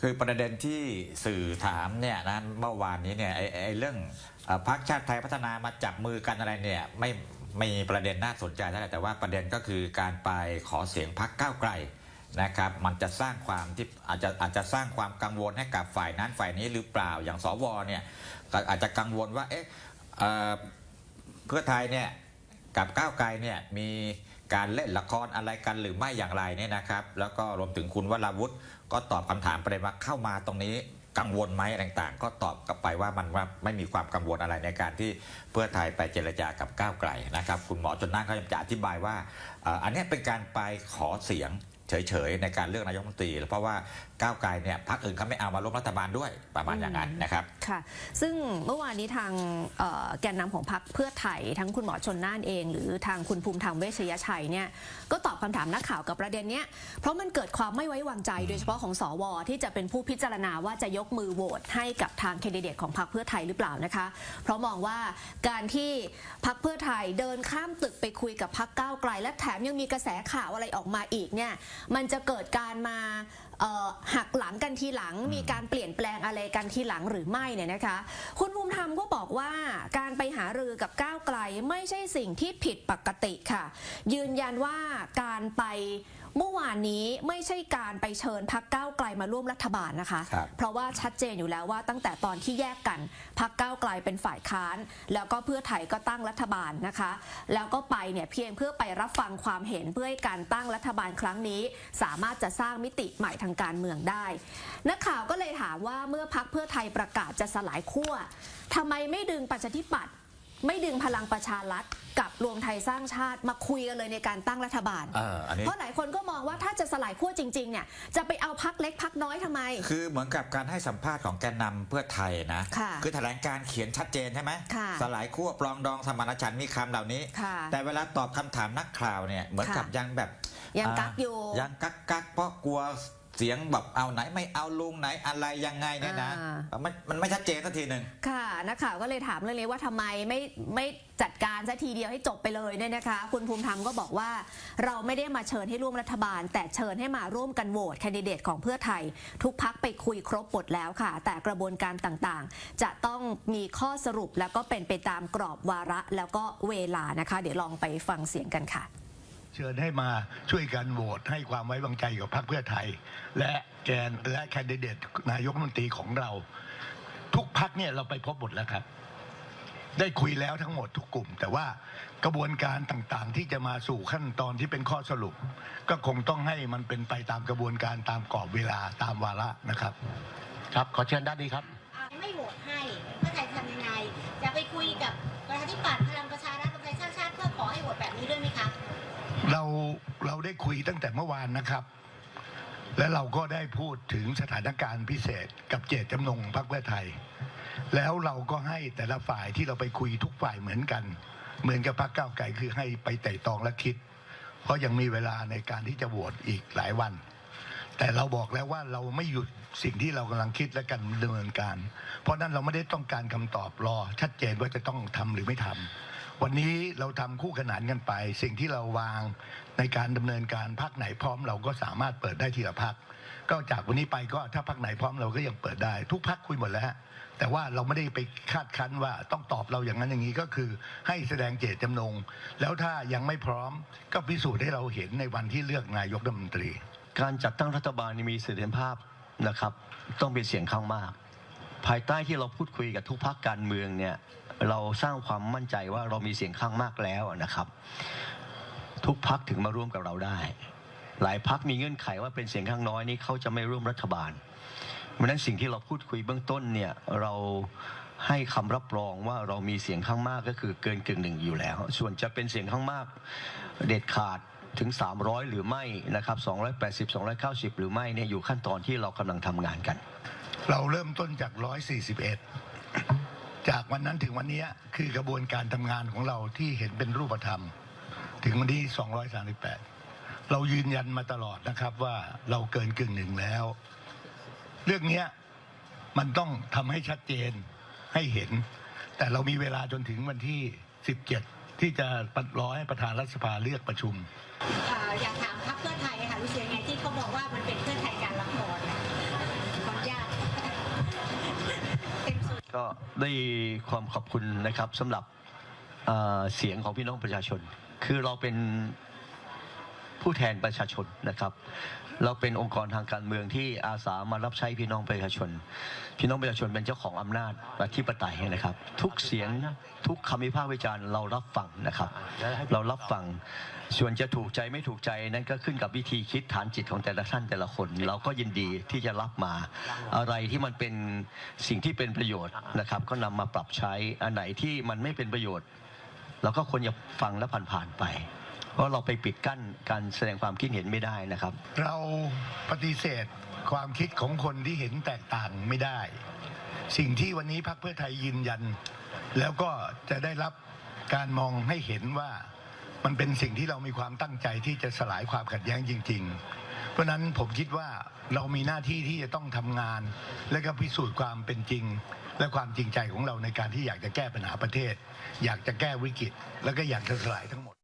คือประเด็นที่สื่อถามเนี่ยนะเมื่อวานนี้เนี่ยไอ้ไอ้เรื่องเอ่อพรรคชาติไทยพัฒนามาจับมือกันอะไรเนี่ยไม่ไม่มีประเด็นน่าสนใจเท่าไหร่แต่ว่าประเด็นก็คือการไปขอเสียงพรรคก้าวไกลนะครับมันจะสร้างความที่อาจจะอาจจะสร้างความกังวลให้กับฝ่ายนั้นฝ่ายนี้หรือเปล่าอย่างสวเนี่ยก็อาจจะกังวลว่าเอ๊ะเอ่อเพื่อไทยเนี่ยกับก้าวไกลเนี่ยมี การเล่นละครอะไรกันหรือไม่อย่างไรเนี่ยนะครับ แล้วก็รวมถึงคุณวราวุฒิก็ตอบคำถามประเด็นว่าเข้ามาตรงนี้กังวลไหมต่างๆ ก็ตอบกลับไปว่ามันว่าไม่มีความกังวลอะไรในการที่เพื่อไทยไปเจรจากับก้าวไกลนะครับ คุณหมอจนนั่นเขาจะอธิบายว่า อันนี้เป็นการไปขอเสียง เฉยๆในการเลือกนายกรัฐมนตรี เพราะว่าก้าวไกลเนี่ยพรรคอื่นเขาไม่เอามาร่วมรัฐบาลด้วยประมาณอย่างนั้นนะครับ ค่ะ ซึ่งเมื่อวานนี้ทางเอ่อแกนนำของพรรคเพื่อไทยทั้งคุณหมอชนน่านเอง หรือทางคุณภูมิธรรมเวชยชัยเนี่ยก็ตอบคำถามนักข่าวกับประเด็นเนี้ยเพราะมันเกิดความไม่ไว้วางใจโดยเฉพาะของสว ที่จะเป็นผู้พิจารณาว่าจะยกมือโหวตให้กับทางแคนดิเดตของพรรคเพื่อไทยหรือเปล่านะคะ เพราะมองว่าการที่พรรคเพื่อไทยเดินข้ามตึกไปคุยกับพรรคก้าวไกล และแถมยังมีกระแสข่าวอะไรออกมาอีกเนี่ยมันจะเกิดการมาเอ่อหักหลังกันทีหลัง มีการเปลี่ยนแปลงอะไรกันทีหลังหรือไม่เนี่ยนะคะ คุณภูมิธรรมก็บอกว่าการไปหารือกับก้าวไกลไม่ใช่สิ่งที่ผิดปกติค่ะ ยืนยันว่าการไปเมื่อวานนี้ไม่ใช่การไปเชิญพักก้าวไกลมาร่วมรัฐบาลนะคะครับเพราะว่าชัดเจนอยู่แล้วว่าตั้งแต่ตอนที่แยกกันพักก้าวไกลเป็นฝ่ายค้าน แล้วก็เพื่อไทยก็ตั้งรัฐบาลนะคะ แล้วก็ไปเนี่ยเพียงเพื่อไปรับฟังความเห็นเพื่อให้การตั้งรัฐบาลครั้งนี้ สามารถจะสร้างมิติใหม่ทางการเมืองได้นักข่าวก็เลยถามว่าเมื่อพักเพื่อไทยประกาศจะสลายขั้วทำไมไม่ดึงประชาธิปัตย์ ไม่ดึงพลังประชารัฐกับรวมไทยสร้างชาติมาคุยกันเลยในการตั้งรัฐบาลเอออันนี้ เพราะหลายคนก็มองว่าถ้าจะสลายขั้วจริงๆเนี่ยจะไปเอาพักเล็กพักน้อยทำไม คือเหมือนกับการให้สัมภาษณ์ของแกนนำเพื่อไทยนะค่ะอแถลงการเขียนชัดเจนใช่ไหมค่ะสลายขั้วปลองดองสมานฉันท์มีคำเหล่านี้ ค่ะแต่เวลาตอบคำถามนักข่าวเนี่ยเหมือนค่ะกับยังแบบยังกักอยู่ยังกักกักเพราะกลัว เสียงแบบเอาไหนไม่เอาลุงไหนอะไรยังไงเนี่ยนะอ่า มันมันไม่ชัดเจนสักทีหนึ่ง ค่ะนักข่าวก็เลยถามเรื่องนี้ว่าทำไมไม่ไม่จัดการซะทีเดียวให้จบไปเลยเนี่ยนะคะ คุณภูมิธรรมก็บอกว่าเราไม่ได้มาเชิญให้ร่วมรัฐบาล แต่เชิญให้มาร่วมกันโหวตแคนดิเดตของเพื่อไทย ทุกพักไปคุยครบหมดแล้วค่ะ แต่กระบวนการต่างๆ จะต้องมีข้อสรุปแล้วก็เป็นไปตามกรอบวาระแล้วก็เวลานะคะ เดี๋ยวลองไปฟังเสียงกันค่ะ เชิญให้มาช่วยกันโหวตให้ความไว้วางใจกับพรรคเพื่อไทย และแกนและแคนดิเดตนายกรัฐมนตรีของเรา ทุกพักเนี่ยเราไปพบหมดแล้วครับ ได้คุยแล้วทั้งหมดทุกกลุ่ม แต่ว่ากระบวนการต่างๆ ที่จะมาสู่ขั้นตอนที่เป็นข้อสรุป ก็คงต้องให้มันเป็นไปตามกระบวนการตามกรอบเวลาตามวาระนะครับ ครับขอเชิญด้านนี้ครับ ได้คุยตั้งแต่เมื่อวานนะครับ และเราก็ได้พูดถึงสถานการณ์พิเศษกับเจตจำนงพรรคเพื่อไทย แล้วเราก็ให้แต่ละฝ่ายที่เราไปคุยทุกฝ่ายเหมือนกัน เหมือนกับพรรคก้าวไกลคือให้ไปไต่ตองและคิด เพราะยังมีเวลาในการที่จะโหวตอีกหลายวัน แต่เราบอกแล้วว่าเราไม่หยุดสิ่งที่เรากำลังคิดและกันดำเนินการ เพราะนั้นเราไม่ได้ต้องการคำตอบรอชัดเจนว่าจะต้องทำหรือไม่ทำ วันนี้เราทำคู่ขนานกันไป สิ่งที่เราวางในการดำเนินการพักไหนพร้อม เราก็สามารถเปิดได้ทีละพักก็จากวันนี้ไปก็ถ้าพักไหนพร้อมเราก็ยังเปิดได้ ทุกพักคุยหมดแล้วฮะแต่ว่าเราไม่ได้ไปคาดคั้นว่าต้องตอบเราอย่างนั้นอย่างนี้ก็คือให้แสดงเจตจำนง แล้วถ้ายังไม่พร้อมก็พิสูจน์ให้เราเห็นในวันที่เลือกนายกรัฐมนตรี การจัดตั้งรัฐบาลนี่มีเสถียรภาพนะครับ ต้องเป็นเสียงข้างมาก ภายใต้ที่เราพูดคุยกับทุกพักการเมืองเนี่ยเราสร้างความมั่นใจว่าเรามีเสียงข้างมากแล้วนะครับ ทุกพักถึงมาร่วมกับเราได้ หลายพักมีเงื่อนไขว่าเป็นเสียงข้างน้อยนี่เขาจะไม่ร่วมรัฐบาลเพราะฉะนั้นสิ่งที่เราพูดคุยเบื้องต้นเนี่ยเราให้คำรับรองว่าเรามีเสียงข้างมากก็คือเกินกึ่งหนึ่งอยู่แล้ว ส่วนจะเป็นเสียงข้างมากเด็ดขาดถึง 300 หรือไม่นะครับ280 290 หรือไม่เนี่ยอยู่ขั้นตอนที่เรากำลังทำงานกัน เราเริ่มต้นจาก 141 จากวันนั้นถึงวันนี้คือกระบวนการทำงานของเราที่เห็นเป็นรูปธรรม ถึงวันที่ 238 เรายืนยันมาตลอดนะครับว่าเราเกินกึ่งหนึ่งแล้ว เรื่องนี้มันต้องทำให้ชัดเจนให้เห็น แต่เรามีเวลาจนถึงวันที่ 17 ที่จะรอให้ประธานรัฐสภาเลือกประชุมออยากถามพรรคเพื่อไทยค่ะรู้สึกยังไงที่เขาบอกว่ามันเป็นเพื่อไทยการละคร ก็ได้ความขอบคุณนะครับสำหรับเอ่อเสียงของพี่น้องประชาชนคือเราเป็น ผู้แทนประชาชนนะครับ เราเป็นองค์กรทางการเมืองที่อาสามารับใช้พี่น้องประชาชน พี่น้องประชาชนเป็นเจ้าของอำนาจอธิปไตยนะครับ ทุกเสียงทุกคำวิพากษ์วิจารณ์เรารับฟังนะครับ เรารับฟังส่วนจะถูกใจไม่ถูกใจนั้นก็ขึ้นกับวิธีคิดฐานจิตของแต่ละท่านแต่ละคน เราก็ยินดีที่จะรับมา อะไรที่มันเป็นสิ่งที่เป็นประโยชน์นะครับ ก็นำมาปรับใช้อันไหนที่มันไม่เป็นประโยชน์เราก็ควรจะฟังและผ่านๆไป เพราะเราไปปิดกั้นการแสดงความคิดเห็นไม่ได้นะครับ เราปฏิเสธความคิดของคนที่เห็นแตกต่างไม่ได้ สิ่งที่วันนี้พรรคเพื่อไทยยืนยัน แล้วก็จะได้รับการมองให้เห็นว่ามันเป็นสิ่งที่เรามีความตั้งใจที่จะสลายความขัดแย้งจริง ๆ เพราะนั้นผมคิดว่าเรามีหน้าที่ที่จะต้องทำงาน และก็พิสูจน์ความเป็นจริง และความจริงใจของเราในการที่อยากจะแก้ปัญหาประเทศ อยากจะแก้วิกฤต แล้วก็อยากจะสลายทั้งหมด